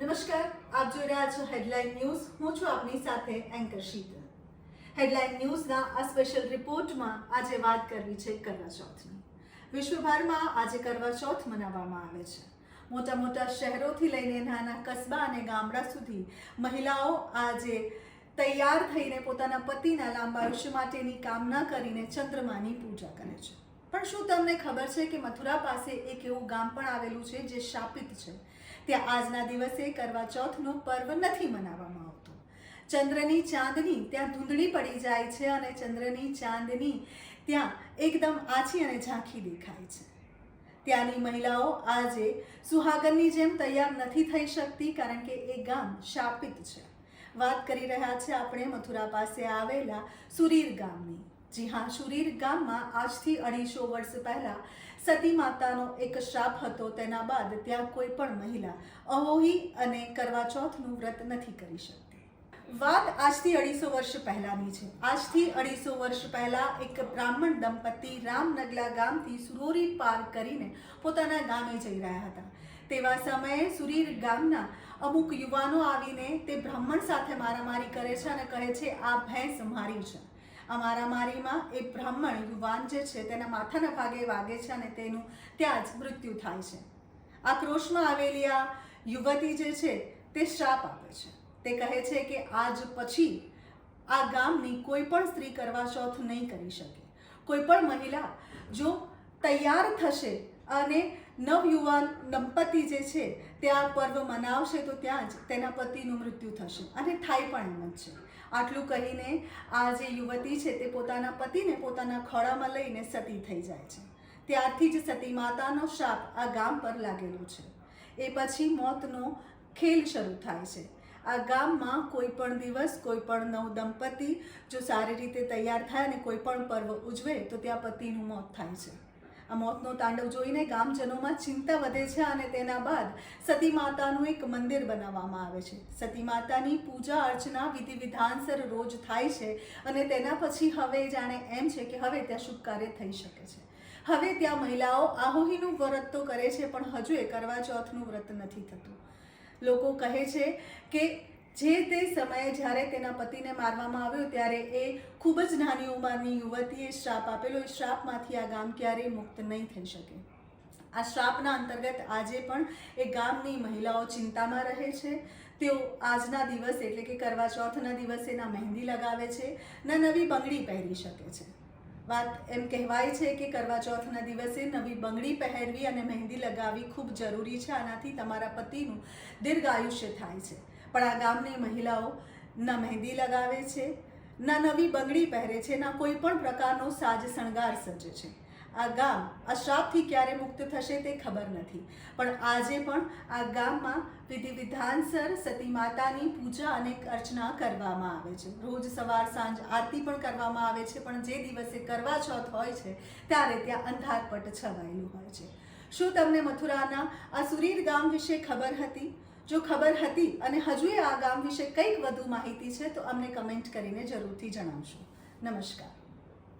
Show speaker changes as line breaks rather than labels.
નમસ્કાર, આપ જોઈ રહ્યા છો હેડલાઇન ન્યૂઝ હું છું આપની સાથે એન્કર શીતલ હેડલાઇન ન્યૂઝના આ સ્પેશિયલ રિપોર્ટમાં આજે વાત કરવી છે કરવા ચોથની વિશ્વભરમાં આજે કરવા ચોથ મનાવવામાં આવે છે. મોટા મોટા શહેરોથી લઈને નાના કસ્બા અને ગામડા સુધી મહિલાઓ આજે તૈયાર થઈને પોતાના પતિના લાંબા આયુષ્ય માટેની કામના કરીને ચંદ્રમાની પૂજા કરે છે. પણ શું તમને ખબર છે કે મથુરા પાસે એક એવું ગામ પણ આવેલું છે જે શાપિત છે? ત્યાં આજના દિવસે કરવા ચોથનો પર્વ નથી મનાવવામાં આવતો. ચંદ્રની ચાંદની ત્યાં ધૂંધળી પડી જાય છે અને ચંદ્રની ચાંદની ત્યાં એકદમ આછી અને ઝાંખી દેખાય છે. ત્યાંની મહિલાઓ આજે સુહાગનની જેમ તૈયાર નથી થઈ શકતી કારણ કે એ ગામ શાપિત છે. વાત કરી રહ્યા છે આપણે મથુરા પાસે આવેલા સુરીર ગામની. જી હા, સુરીર ગામમાં આજથી અઢીસો વર્ષ પહેલા સતી માતાનો એક શ્રાપ હતો. તેના બાદ ત્યાં કોઈ પણ મહિલા અહોહી અને કરવા ચોથનું વ્રત નથી કરી શકતી. વાત આજથી અઢીસો વર્ષ પહેલાની છે. આજથી અઢીસો વર્ષ પહેલાં એક બ્રાહ્મણ દંપતી રામનગલા ગામથી સુરોરી પાર કરીને પોતાના ગામે જઈ રહ્યા હતા. તેવા સમયે સુરીર ગામના અમુક યુવાનો આવીને તે બ્રાહ્મણ સાથે મારામારી કરે છે અને કહે છે, આ ભેંસ મારી છે. આ મારામારીમાં એ બ્રાહ્મણ યુવાન જે છે, તેના માથાના ભાગે વાગે છે અને તેનું ત્યાં જ મૃત્યુ થાય છે. આ ક્રોશમાં આવેલી આ યુવતી જે છે, તે શ્રાપ આપે છે. તે કહે છે કે આજ પછી આ ગામની કોઈ પણ સ્ત્રી કરવા ચોથ નહીં કરી શકે. કોઈ પણ મહિલા જો તૈયાર થશે અને નવયુવાન દંપતી જે છે તે આ પર્વ મનાવશે તો ત્યાં જ તેના પતિનું મૃત્યુ થશે અને થાય પણ એમ જ છે. આટલું કહીને આ જે યુવતી છે તે પોતાના પતિને પોતાના ખોળામાં લઈને સતી થઈ જાય છે. ત્યારથી જ સતી માતાનો શાપ આ ગામ પર લાગેલો છે. એ પછી મોતનો ખેલ શરૂ થાય છે. આ ગામમાં કોઈ પણ દિવસ કોઈ પણ નવ દંપતી જો સારી રીતે તૈયાર થાય અને કોઈ પણ પર્વ ઉજવે તો ત્યાં પતિનું મોત થાય છે. આ મોતનો તાંડવ જોઈને ગામજનોમાં ચિંતા વધે છે અને તેના બાદ સતી માતાનું એક મંદિર બનાવવામાં આવે છે. સતી માતાની પૂજા અર્ચના વિધિ વિધાનસર રોજ થાય છે અને તેના પછી હવે જાણે એમ છે કે હવે ત્યાં શુભ કાર્ય થઈ શકે છે. હવે ત્યાં મહિલાઓ આહોહીનું વ્રત તો કરે છે, પણ હજુ એ કરવા ચોથનું વ્રત નથી થતું. લોકો કહે છે કે જે તે સમયે જ્યારે તેના પતિને મારવામાં આવ્યો ત્યારે એ ખૂબ જ નાની ઉંમરની યુવતીએ શ્રાપ આપેલો. એ શ્રાપમાંથી આ ગામ ક્યારેય મુક્ત નહીં થઈ શકે. આ શ્રાપના અંતર્ગત આજે પણ એ ગામની મહિલાઓ ચિંતામાં રહે છે. તેઓ આજના દિવસે એટલે કે કરવા ચોથના દિવસે ના મહેંદી લગાવે છે, ના નવી બંગડી પહેરી શકે છે. વાત એમ કહેવાય છે કે કરવા ચોથના દિવસે નવી બંગડી પહેરવી અને મહેંદી લગાવવી ખૂબ જરૂરી છે. આનાથી તમારા પતિનું દીર્ઘ આયુષ્ય થાય છે. પણ આ ગામની મહિલાઓ ના મહેંદી લગાવે છે, ના નવી બંગડી પહેરે છે, ના કોઈ પણ પ્રકારનો સાજ શણગાર સજે છે. આ ગામ આ શ્રાપથી ક્યારે મુક્ત થશે તે ખબર નથી. પણ આજે પણ આ ગામમાં વિધિ વિધાનસર સતી માતાની પૂજા અને અર્ચના કરવામાં આવે છે. રોજ સવાર સાંજ આરતી પણ કરવામાં આવે છે, પણ જે દિવસે કરવા ચોથ હોય છે, ત્યારે ત્યાં અંધારપટ છવાયેલું હોય છે. શું તમને મથુરાના આ સુરીર ગામ વિશે ખબર હતી? જો ખબર હતી અને હજુ આ ગામ વિશે કંઈક વધુ માહિતી છે તો અમને કમેન્ટ કરીને જરૂરથી જણાવશો. નમસ્કાર.